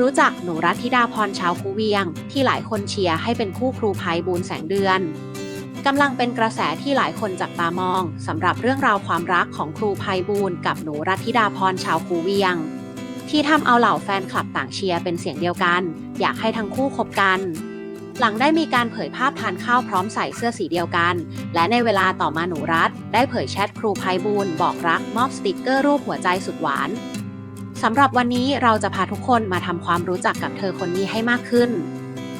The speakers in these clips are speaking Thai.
รู้จักหนูรัตธิดาพรชาวคูเวียง ที่หลายคนเชียร์ให้เป็นคู่ครูภัยบูลย์แสงเดือนกำลังเป็นกระแสที่หลายคนจับตามองสำหรับเรื่องราวความรักของครูภัยบูลกับหนูรัตธิดาพรชาวคูเวียง ที่ทำเอาเหล่าแฟนคลับต่างเชียร์เป็นเสียงเดียวกัน อยากให้ทั้งคู่คบกัน หลังได้มีการเผยภาพทานข้าวพร้อมใส่เสื้อสีเดียวกัน และในเวลาต่อมาหนูรัฐได้เผยแชทครูภัยบูลบอกรักมอบสติกเกอร์รูปหัวใจสุดหวาน สำหรับวันนี้เราจะพาทุกคนมาทำความรู้จักกับเธอคนนี้ให้มากขึ้น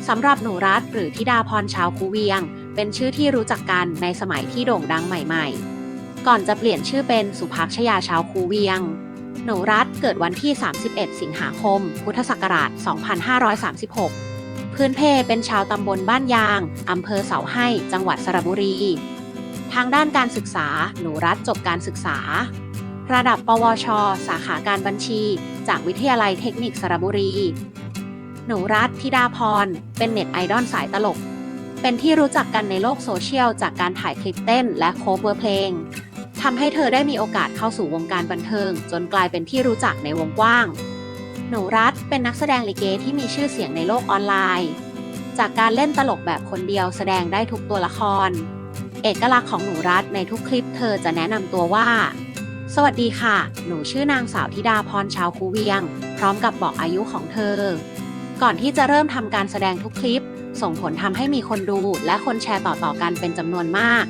สำหรับหนูรัฐหรือธิดาพรชาวคูเวียง เป็นชื่อที่รู้จักกันในสมัยที่โด่งดังใหม่ๆ ก่อนจะเปลี่ยนชื่อเป็นสุภักชยาชาวคูเวียง หนูรัฐเกิดวันที่ 31 สิงหาคม พุทธศักราช 2536 พื้นเพเป็นชาวตำบลบ้านยางอำเภอเสาให้ จังหวัดสระบุรี ทางด้านการศึกษา หนูรัฐจบการศึกษา ระดับ ปวช สาขาการบัญชี จากวิทยาลัยเทคนิคสระบุรี หนูรัฐธิดาพร เป็นเน็ตไอดอลสายตลก เป็นที่รู้จักกันในโลกโซเชียล จากการถ่ายคลิปเต้นและโคเวอร์เพลงทำให้เธอได้มีโอกาสเข้าสู่วงการบันเทิง จนกลายเป็นที่รู้จักในวงกว้าง หนูรัฐเป็นนักแสดงลิเกที่มีชื่อเสียงในโลกออนไลน์ จากการเล่นตลกแบบคนเดียวแสดงได้ทุกตัวละคร เอกลักษณ์ของหนูรัฐในทุกคลิปเธอจะแนะนำตัวว่า สวัสดีค่ะ หนูชื่อนางสาวธิดาพรชาวคูเวียง พร้อมกับบอกอายุของเธอ ก่อนที่จะเริ่มทำการแสดงทุกคลิป ส่งผลทำให้มีคนดูและคนแชร์ต่อๆกันเป็นจำนวนมาก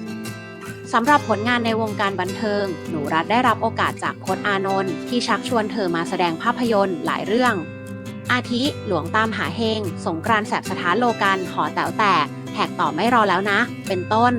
สำหรับผลงานในวงการบันเทิง หนูรัฐได้รับโอกาสจากพจน์อานนท์ที่ชักชวนเธอมาแสดงภาพยนตร์หลายเรื่อง อาทิ หลวงตามหาเฮง สงกรานแสบสถานโลกัน หอแต๋วแตกแหกต่อไม่รอแล้วนะ เป็นต้น